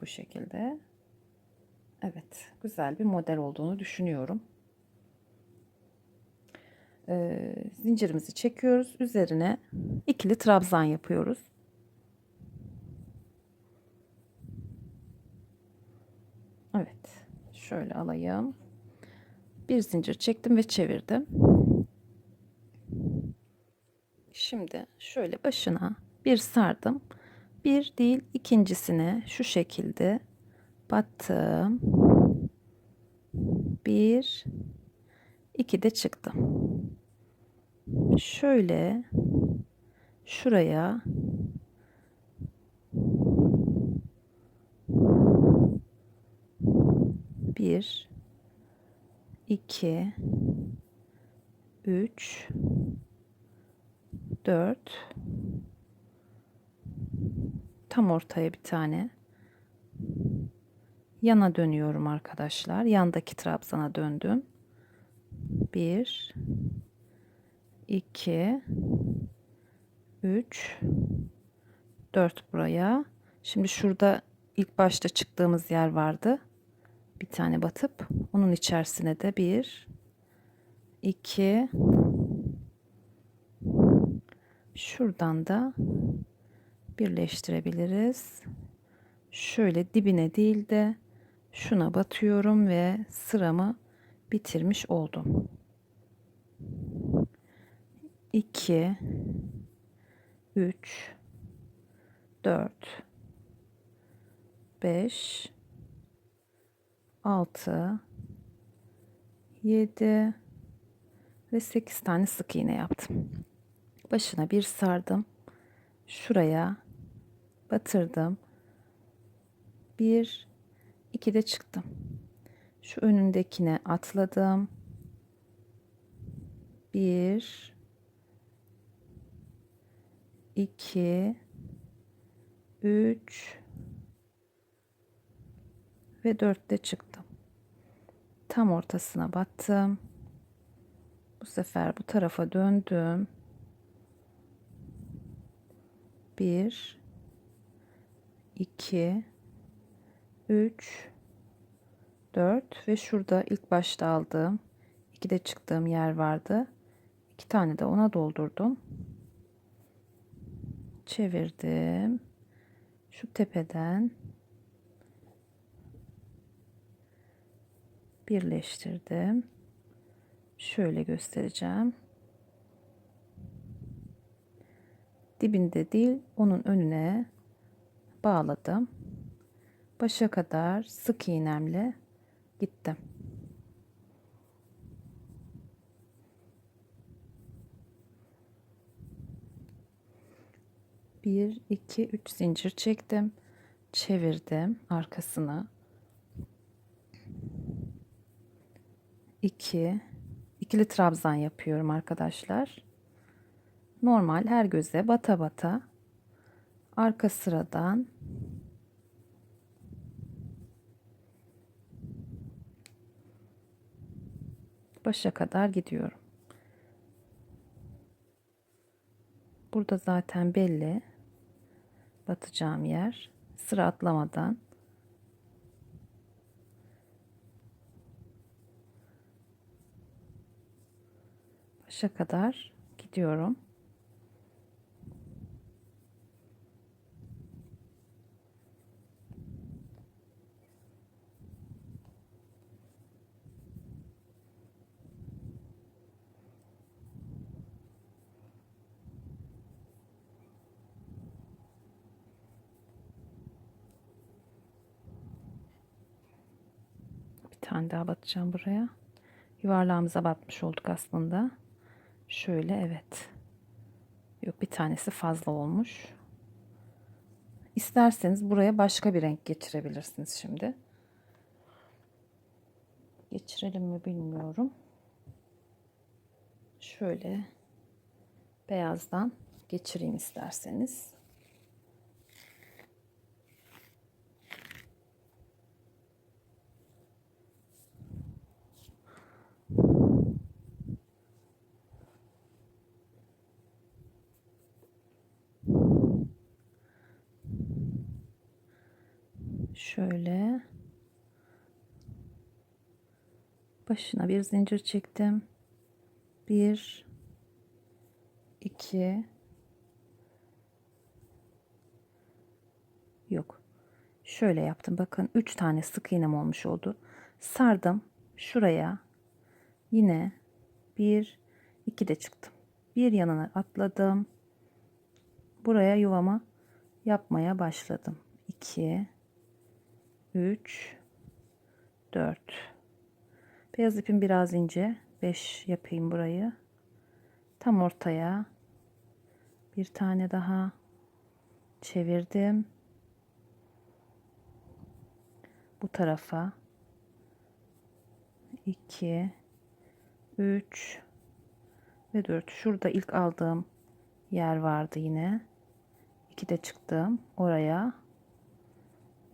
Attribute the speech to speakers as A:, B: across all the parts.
A: bu şekilde. Evet, güzel bir model olduğunu düşünüyorum. Ee, zincirimizi çekiyoruz. Üzerine ikili trabzan yapıyoruz. Evet, şöyle alayım. Bir zincir çektim ve çevirdim. Şimdi şöyle başına bir sardım. Bir değil ikincisine şu şekilde battım. Bir, iki de çıktım. Şöyle şuraya bir, iki, üç, dört, tam ortaya bir tane yana dönüyorum arkadaşlar. Yandaki trabzana döndüm. 1 2 3 4 buraya. Şimdi şurada ilk başta çıktığımız yer vardı. Bir tane batıp onun içerisine de 1 2 şuradan da birleştirebiliriz. Şöyle dibine değil de şuna batıyorum ve sıramı bitirmiş oldum. 2 3 4 5 6 7 ve 8 tane sık iğne yaptım. Başına bir sardım. Şuraya batırdım. Bir, iki de çıktım. Şu önündekine atladım. Bir, iki, üç ve dörtte çıktım. Tam ortasına battım. Bu sefer bu tarafa döndüm. Bir, iki, 3 4 ve şurada ilk başta aldığım iki de çıktığım yer vardı. İki tane de ona doldurdum. Çevirdim. Şu tepeden birleştirdim. Şöyle göstereceğim. Dibinde değil, onun önüne bağladım başa kadar sık iğnemle gittim. Bir, iki, üç zincir çektim. Çevirdim arkasını. İki, ikili trabzan yapıyorum arkadaşlar. Normal her göze bata bata arka sıradan başa kadar gidiyorum. Burada zaten belli batacağım yer. Sıra atlamadan başa kadar gidiyorum. Tane daha batacağım buraya. Yuvarlağımıza batmış olduk aslında. Şöyle evet. Yok bir tanesi fazla olmuş. İsterseniz buraya başka bir renk geçirebilirsiniz şimdi. Geçirelim mi bilmiyorum. Şöyle beyazdan geçireyim isterseniz. Şöyle başına bir zincir çektim. Bir, iki, yok. Şöyle yaptım. Bakın üç tane sık iğnem olmuş oldu. Sardım. Şuraya yine bir, iki de çıktım. Bir yanına atladım. Buraya yuvamı yapmaya başladım. 2 3 4 Beyaz ipim biraz ince. 5 yapayım burayı. Tam ortaya bir tane daha çevirdim. Bu tarafa 2 3 ve 4. Şurada ilk aldığım yer vardı yine. 2 de çıktım oraya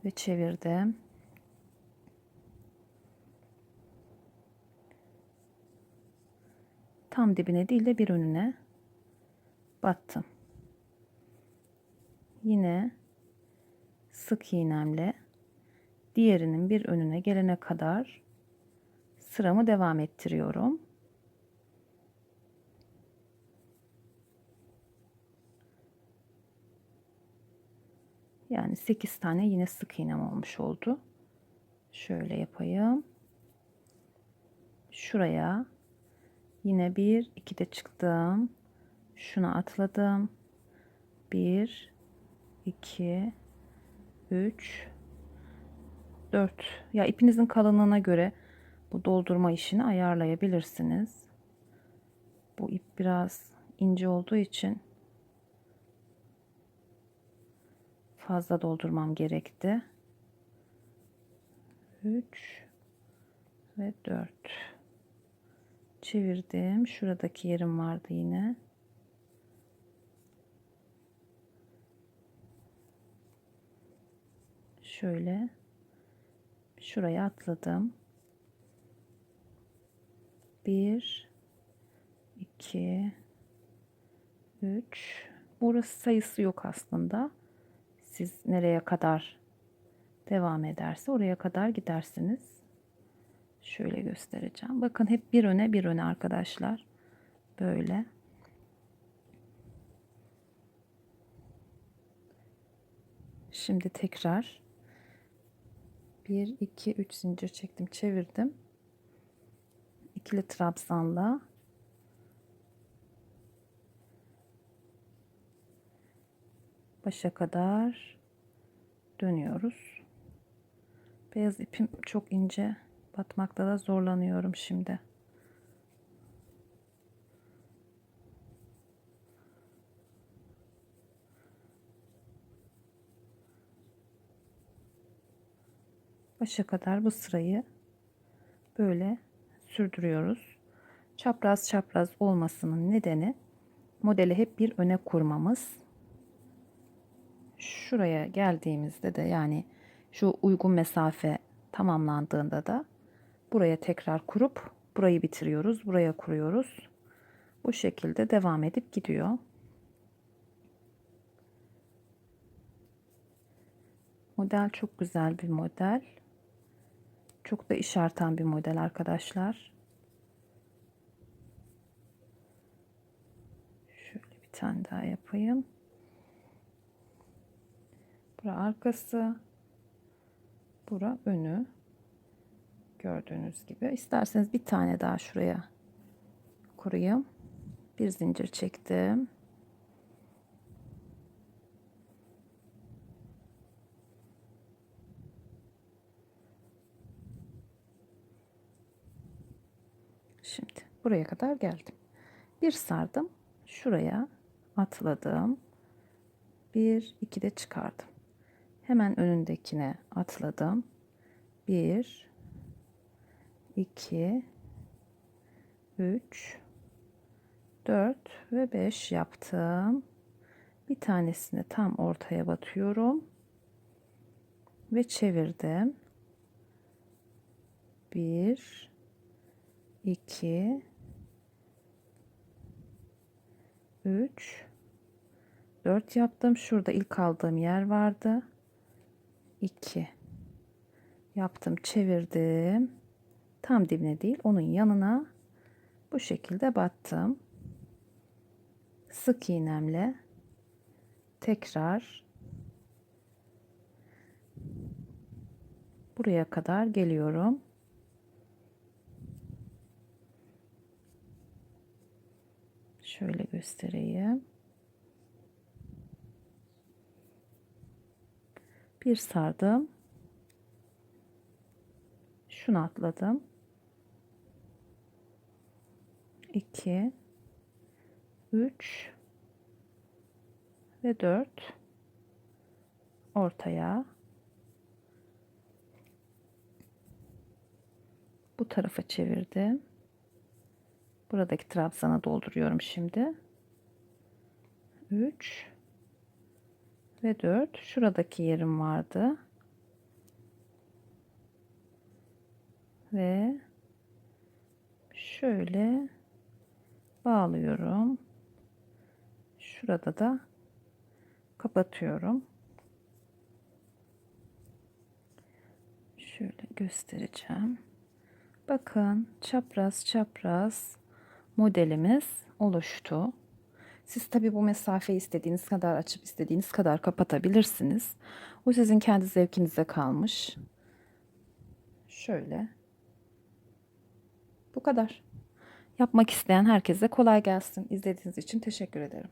A: ve çevirdim. Tam dibine değil de bir önüne battım. Yine sık iğnemle diğerinin bir önüne gelene kadar sıramı devam ettiriyorum. Yani 8 tane yine sık iğnem olmuş oldu. Şöyle yapayım. Şuraya yine bir iki de çıktım. Şuna atladım. 1 2 3 4 ya ipinizin kalınlığına göre bu doldurma işini ayarlayabilirsiniz. Bu ip biraz ince olduğu için fazla doldurmam gerekti. 3 ve 4 çevirdim. Şuradaki yerim vardı yine. Şöyle şuraya atladım. 1 2 3 Burası sayısı yok aslında siz nereye kadar devam ederse oraya kadar gidersiniz. Şöyle göstereceğim. Bakın hep bir öne bir öne arkadaşlar. Böyle. Şimdi tekrar 1 2 3 zincir çektim, çevirdim. İkili trabzanla başa kadar dönüyoruz. Beyaz ipim çok ince. Batmakta da zorlanıyorum şimdi. Başa kadar bu sırayı böyle sürdürüyoruz. Çapraz çapraz olmasının nedeni modeli hep bir öne kurmamız şuraya geldiğimizde de yani şu uygun mesafe tamamlandığında da buraya tekrar kurup burayı bitiriyoruz. Buraya kuruyoruz. Bu şekilde devam edip gidiyor. Model çok güzel bir model. Çok da iş artan bir model arkadaşlar. Şöyle bir tane daha yapayım. Bura arkası. Bura önü. Gördüğünüz gibi. İsterseniz bir tane daha şuraya kurayım. Bir zincir çektim. Şimdi buraya kadar geldim. Bir sardım. Şuraya atladım. Bir, iki de çıkardım. Hemen önündekine atladım. 1 2 3 4 ve 5 yaptım. Bir tanesini tam ortaya batıyorum. Ve çevirdim. 1 2 3 4 yaptım. Şurada ilk aldığım yer vardı. 2 yaptım, çevirdim. Tam dibine değil, onun yanına bu şekilde battım. Sık iğnemle tekrar buraya kadar geliyorum. Şöyle göstereyim. Bir sardım. Şunu atladım. 2 3 ve 4 ortaya bu tarafa çevirdim. Buradaki trabzana dolduruyorum şimdi. 3 ve 4 şuradaki yerim vardı. Ve şöyle bağlıyorum. Şurada da kapatıyorum. Şöyle göstereceğim. Bakın çapraz çapraz modelimiz oluştu. Siz tabi bu mesafeyi istediğiniz kadar açıp istediğiniz kadar kapatabilirsiniz. O sizin kendi zevkinize kalmış. Şöyle. Bu kadar. Yapmak isteyen herkese kolay gelsin. İzlediğiniz için teşekkür ederim.